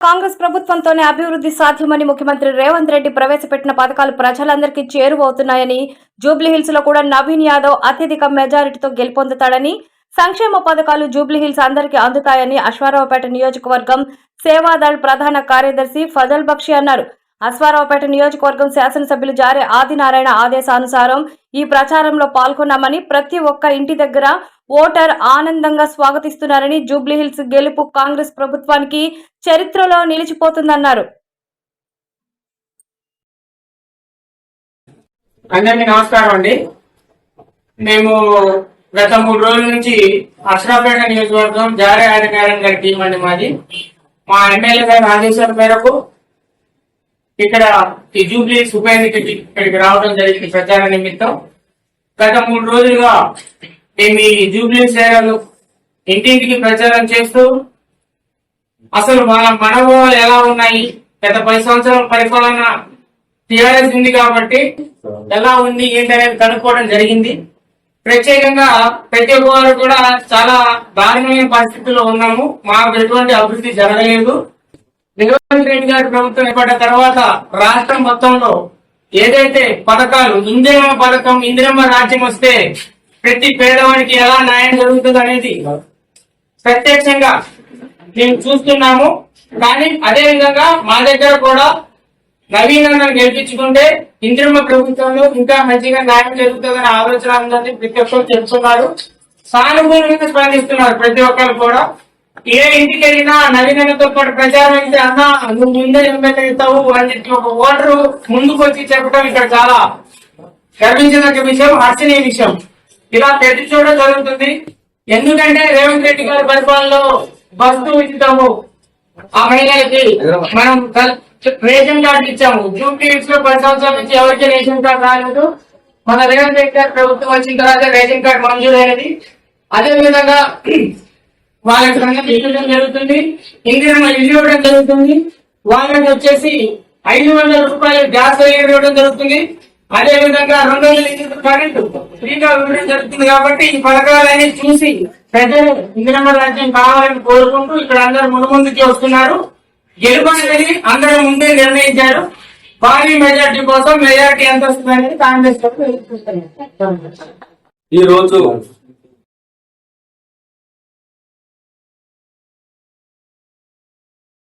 కాంగ్రెస్ ప్రభుత్వంతోనే అభివృద్ధి సాధ్యమని ముఖ్యమంత్రి రేవంత్ రెడ్డి ప్రవేశపెట్టిన పథకాలు ప్రజలందరికీ చేరువవుతున్నాయని జూబ్లీహిల్స్లో కూడా నవీన్ యాదవ్ అత్యధిక మెజారిటీతో గెలుపొందుతాడని సంక్షేమ పథకాలు జూబ్లీహిల్స్ అందరికీ అందుతాయని అశ్వారావుపేట నియోజకవర్గం సేవాదళ్ ప్రధాన కార్యదర్శి ఫజల్ బక్షి అన్నారు. అశ్వారావుపేట నియోజకవర్గం శాసనసభ్యులు జారే ఆదినారాయణ ఆదేశానుసారం ఈ ప్రచారంలో పాల్గొన్నామని ప్రతి ఒక్క ఇంటి దగ్గర ఓటర్ ఆనందంగా స్వాగతిస్తున్నారని జూబ్లీహిల్స్ గెలుపు కాంగ్రెస్ ప్రభుత్వానికి చరిత్రలో నిలిచిపోతుందన్నారు. అందరికీ నమస్కారం అండి. మేము గత మూడు రోజుల నుంచి అశ్రాపేట నియోజకవర్గం జారే ఆదినారాయణ గారి టీం అండి మాది. మా ఎమ్మెల్యే గారి ఆదేశాల మేరకు ఇక్కడ ఈ జూబ్లీ ఉప ఎన్నికకి ఇక్కడికి రావడం జరిగింది ప్రచార నిమిత్తం. గత మూడు రోజులుగా మీ జూబ్లీ సేవలు ఇంటింటికి ప్రచారం చేస్తూ అసలు మన మనోభావాలు ఎలా ఉన్నాయి? గత పది సంవత్సరాల పరిపాలన టిఆర్ఎస్ ఉంది కాబట్టి ఎలా ఉంది ఏంటి అనేది కనుక్కోవడం జరిగింది. ప్రత్యేకంగా ప్రతి ఒక్కరు కూడా చాలా దారుణమైన పరిస్థితుల్లో ఉన్నాము. మాకు ఎటువంటి అభివృద్ధి జరగలేదు. రేవంత్ రెడ్డి గారి ప్రభుత్వం ఏర్పడిన తర్వాత రాష్ట్రం మొత్తంలో ఏదైతే పథకాలు ఇందిరమ్మ పథకం ఇందిరమ్మ రాజ్యం వస్తే ప్రతి పేదవాడికి ఎలా న్యాయం జరుగుతుంది అనేది ప్రత్యక్షంగా మేము చూస్తున్నాము. కానీ అదే విధంగా మా దగ్గర కూడా నవీనంగా గెలిపించుకుంటే ఇంద్రమ్మ ప్రభుత్వంలో ఇంకా మంచిగా న్యాయం జరుగుతుందనే ఆలోచన ఉందని ప్రతి ఒక్కరు చెప్తున్నారు. సానుభూలంగా స్పందిస్తున్నారు ప్రతి ఒక్కరు కూడా. ఏ ఇంటికి వెళ్ళినా నవీనతో పాటు ప్రచారం అయితే అన్న నువ్వు ముందే ఎమ్మెల్యే అవుతావు అని చెప్పి ఒక ఓటరు ముందుకు వచ్చి చెప్పడం ఇక్కడ చాలా గర్వించదగ్గ విషయం హర్షణీయ విషయం. ఇలా ప్రతి చూడడం జరుగుతుంది. ఎందుకంటే రేవంత్ రెడ్డి గారి పరిపాలనలో బస్సు ఉచితము ఆ మహిళలకి. మనం రేషన్ కార్డు ఇచ్చాము. జూన్ టీవీస్లో పది సంవత్సరాల నుంచి ఎవరికి రేషన్ కార్డు రాలేదు. మన రేవంత్ రెడ్డి గారి ప్రభుత్వం వచ్చిన తర్వాత రేషన్ కార్డు మంజూరైనది. అదే విధంగా వాళ్ళకి సంగతి ఇవ్వడం జరుగుతుంది. ఇందిరమ్మ ఇల్లు ఇవ్వడం జరుగుతుంది. వాళ్ళకి వచ్చేసి ఐదు వందల రూపాయలు గ్యాస్ ఇవ్వడం జరుగుతుంది. అదే విధంగా రెండు వందల యూనిట్ల కరెంటు ఫ్రీగా ఇవ్వడం జరుగుతుంది కాబట్టి ఈ పథకాలన్నీ చూసి ప్రజలు ఇందిరమ్మ రాజ్యం కావాలని కోరుకుంటూ ఇక్కడ అందరూ మునుముందుకి వస్తున్నారు. గెలుపు అందరూ ముందే నిర్ణయించారు. భారీ మెజార్టీ కోసం మెజార్టీ ఎంత వస్తుంది అనేది కాంగ్రెస్ ఈ రోజు